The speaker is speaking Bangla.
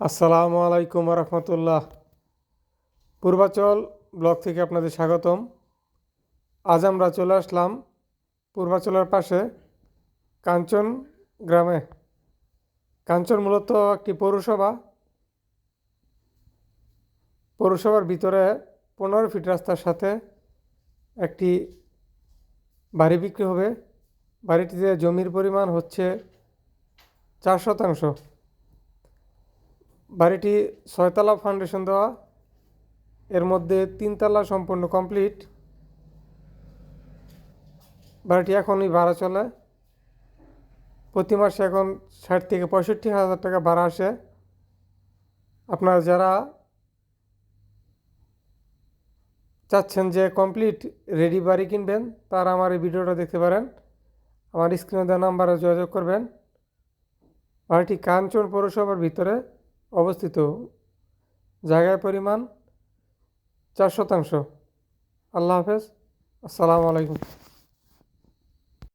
আসসালামু আলাইকুম রহমতুল্লাহ পূর্বাচল ব্লক থেকে আপনাদের স্বাগতম। আজ আমরা চলে আসলাম পূর্বাচলের পাশে কাঞ্চন গ্রামে। কাঞ্চন মূলত একটি পৌরসভা। পৌরসভার ভিতরে পনেরো ফিট রাস্তার সাথে একটি বাড়ি বিক্রি হবে। বাড়িটিতে জমির পরিমাণ হচ্ছে চার শতাংশ। বাড়িটি ছয়তলা ফাউন্ডেশন দেওয়া। এর মধ্যে তিনতলা সম্পূর্ণ কমপ্লিট বাড়িটি এখনই ভাড়া চলে। প্রতি মাসে এখন ষাট থেকে পঁয়ষট্টি হাজার টাকা ভাড়া আসে। আপনারা যারা চাচ্ছেন যে কমপ্লিট রেডি বাড়ি কিনবেন, তারা আমার এই ভিডিওটা দেখতে পারেন। আমার স্ক্রিনে দেওয়া নাম্বারে যোগাযোগ করবেন। বাড়িটি কাঞ্চন পৌরসভার ভিতরে। অবস্থিত। জায়গার পরিমাণ চার শতাংশ। আল্লাহ হাফেজ। আসসালামু আলাইকুম।